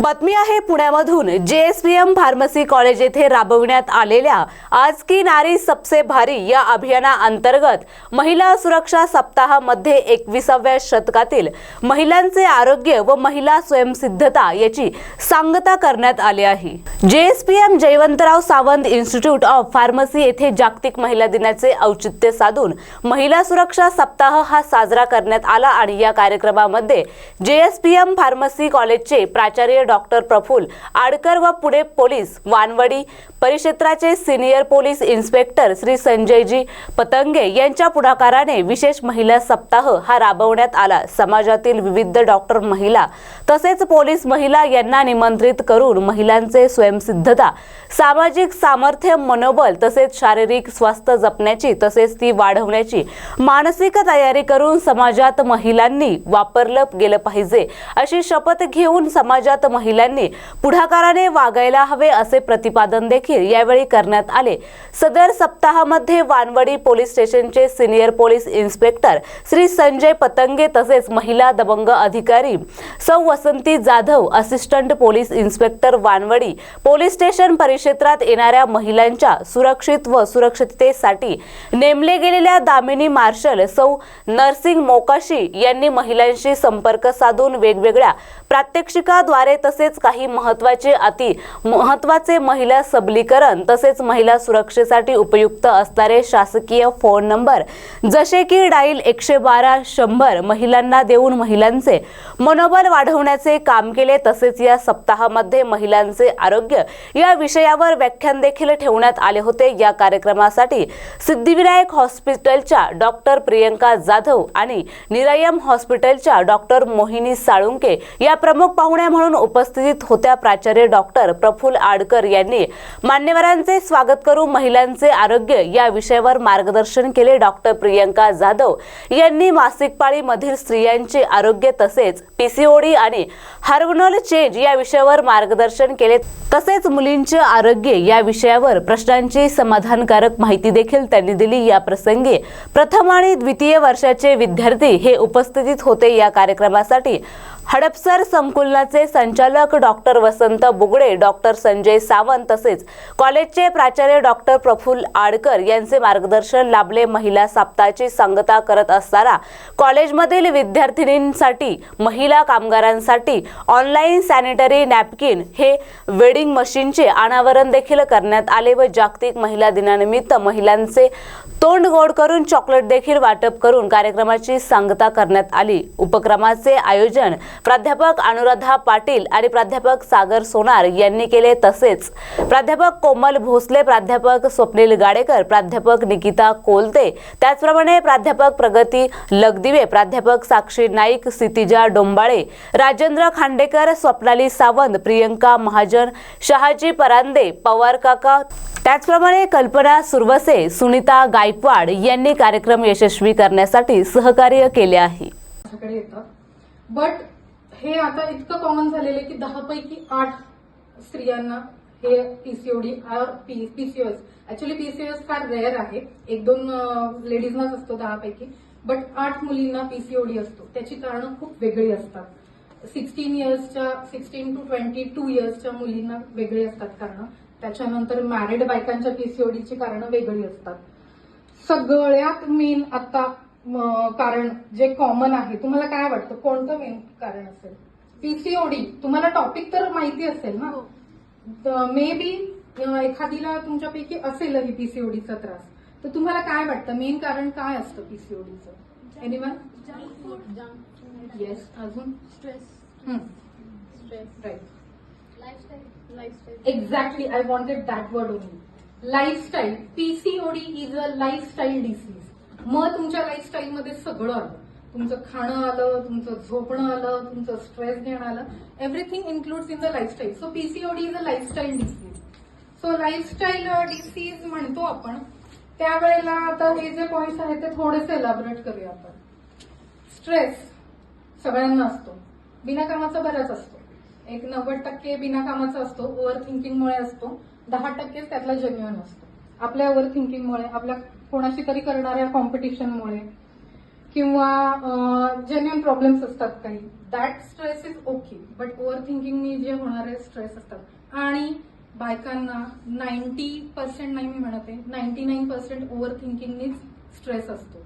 बातमी आहे पुण्यामधून. J S P M pharmacy college येथे राबविण्यात आलेल्या आज की नारी सबसे भारी या अभियानाअंतर्गत महिला सुरक्षा सप्ताहामध्ये एकविसाव्या शतकातील महिलांचे आरोग्य व महिला स्वयंसिद्धता याची सांगता करण्यात आली आहे. J S P M Jayawantrao Sawant institute of pharmacy येथे जागतिक महिला दिनाचे औचित्य साधून महिला सुरक्षा सप्ताह हा साजरा करण्यात आला आणि या कार्यक्रमामध्ये जे एस पी एम फार्मसी कॉलेजचे प्राचार्य डॉक्टर प्रफुल आडकर व पुणे पोलीस वानवडी परिक्षेत्राचे senior police inspector Shri Sanjayji Patange यांच्या पुढाकाराने विशेष महिला सप्ताह हा राबवण्यात आला. समाजातील विविध डॉक्टर महिला तसेच पोलीस महिला यांना निमंत्रित करून महिलांचे स्वयंसिद्धता सामाजिक सामर्थ्य मनोबल तसेच शारीरिक स्वास्थ्य जपण्याची तसेच ती वाढवण्याची मानसिक तयारी करून समाजात महिलांनी वापरलं गेलं पाहिजे अशी शपथ घेऊन समाजात महिलांनी पुढाकाराने वागायला हवे असे प्रतिपादन देखील यावेळी करण्यात आले. सदर सप्ताहामध्ये वानवडी पोलीस स्टेशनचे senior police inspector Shri Sanjay Patange तसेच महिला दबंग अधिकारी Sau Vasanti Jadhav assistant police inspector Wanwadi police station परिक्षेत्रात येणाऱ्या महिलांच्या सुरक्षित व सुरक्षिततेसाठी नेमले गेलेल्या दामिनी मार्शल सौ नर्सिंग मोकाशी यांनी महिलांशी संपर्क साधून वेगवेगळ्या प्रात्यक्षिकाद्वारे तसेच काही महत्त्वाचे अति महत्त्वाचे महिला सबलीकरण तसेच महिला सुरक्षेसाठी उपयुक्त असणारे शासकीय फोन नंबर जसे की डाईल एकशे बारा शंभर महिलांना देऊन महिलांचे मनोबल वाढवण्याचे काम केले तसेच या सप्ताहामध्ये महिलांचे आरोग्य या विषयावर व्याख्यान देखील ठेवण्यात आले होते. या कार्यक्रमासाठी सिद्धिविनायक हॉस्पिटलच्या डॉक्टर प्रियंका जाधव आणि निरायम हॉस्पिटलच्या डॉक्टर मोहिनी साळुंके या प्रमुख पाहुण्या म्हणून उपस्थित होत्या प्राचार्य डॉक्टर प्रफुल आडकर यांनी. मान्यवरांचे स्वागत करून महिलांचे आरोग्य या विषयावर मार्गदर्शन केले डॉक्टर प्रियंका जाधव यांनी मासिक पाळीमधील स्त्रियांचे आरोग्य तसेच पीसीओडी आणि हार्मोनल चेंज या विषयावर मार्गदर्शन केले. तसेच मुलींचे आरोग्य या विषयावर प्रश्नांची समाधानकारक माहिती देखील त्यांनी दिली. या प्रसंगी प्रथम आणि द्वितीय वर्षाचे विद्यार्थी हे उपस्थित होते. या कार्यक्रमासाठी हडपसर संकुलनाचे संचालक डॉक्टर वसंत बुगडे डॉक्टर संजय सावंत तसेच कॉलेजचे प्राचार्य डॉक्टर प्रफुल्ल आडकर यांचे मार्गदर्शन लाभले महिला सप्ताहाची सांगता करत असताना कॉलेजमधील विद्यार्थिनींसाठी महिला कामगारांसाठी ऑनलाईन सॅनिटरी नॅपकिन हे वेडिंग मशीनचे अनावरण देखील करण्यात आले व जागतिक महिला दिनानिमित्त महिलांचे तोंड गोड करून चॉकलेट देखील वाटप करून कार्यक्रमाची सांगता करण्यात आली. उपक्रमाचे आयोजन प्राध्यापक अनुराधा पाटील आणि प्राध्यापक सागर सोनार यांनी केले तसेच. प्राध्यापक कोमल भोसले प्राध्यापक स्वप्नील गाडेकर प्राध्यापक निकिता कोलते त्याचप्रमाणे प्राध्यापक प्रगती लगदिवे प्राध्यापक साक्षी नाईक सितिजा डोंबाळे राजेंद्र खांडेकर स्वप्नाली सावंत प्रियंका महाजन शहाजी परांदे पवार काका. त्याचप्रमाणे कल्पना सुरवसे सुनीता गायकवाड यांनी कार्यक्रम यशस्वी करण्यासाठी सहकार्य केले आहे. बट हे आता इतकं कॉमन झालेलं आहे की दहा पैकी आठ स्त्रियांना हे पीसीओडी पीसीओएस ऍक्च्युली पीसीओएस फार रेअर आहे. एक दोन लेडीजनाच असतो दहा पैकी बट आठ मुलींना पीसीओडी असतो. त्याची कारणं खूप वेगळी असतात. सिक्स्टीन इयर्सच्या सिक्स्टीन टू ट्वेंटी टू इयर्सच्या मुलींना वेगळी असतात कारणं. त्याच्यानंतर मॅरिड बायकांच्या पीसीओडीची कारणं वेगळी असतात. सगळ्यात मेन आता कारण जे कॉमन आहे तुम्हाला काय वाटतं? कोणतं मेन कारण असेल? पीसीओडी तुम्हाला टॉपिक तर माहिती असेल ना? मे बी एखादीला तुमच्यापैकी असेलही पीसीओडीचा त्रास. तर तुम्हाला काय वाटतं? मेन कारण काय असतं पीसीओडीचं anyone junk food junk food yes अजून? Stress Exactly, I wanted that word only. Lifestyle PCOD is a lifestyle disease मग तुमच्या लाईफस्टाईलमध्ये सगळं आलं. तुमचं खाणं आलं तुमचं झोपणं आलं तुमचं स्ट्रेस घेणं आलं. Everything includes in the lifestyle so PCOD is a lifestyle disease so lifestyle disease म्हणतो आपण त्यावेळेला आता हे जे पॉइंट्स आहेत ते थोडेसे एलॅबरेट करूया आपण. स्ट्रेस सगळ्यांना असतो. बिनाकामाचा बराच असतो. एक नव्वद टक्के बिनाकामाचा असतो. ओव्हर थिंकिंगमुळे असतो. दहा टक्केच त्यातला जेन्युअन असतो. आपल्या ओव्हर थिंकिंगमुळे आपल्या कोणाशी तरी करणाऱ्या कॉम्पिटिशनमुळे किंवा जेन्युअन प्रॉब्लेम्स असतात काही. That stress is okay but over थिंकिंगनी जे होणारे स्ट्रेस असतात. आणि बायकांना नाईन्टी पर्सेंट नाही मी म्हणते नाईन्टी नाईन पर्सेंट ओव्हर थिंकिंगनीच स्ट्रेस असतो.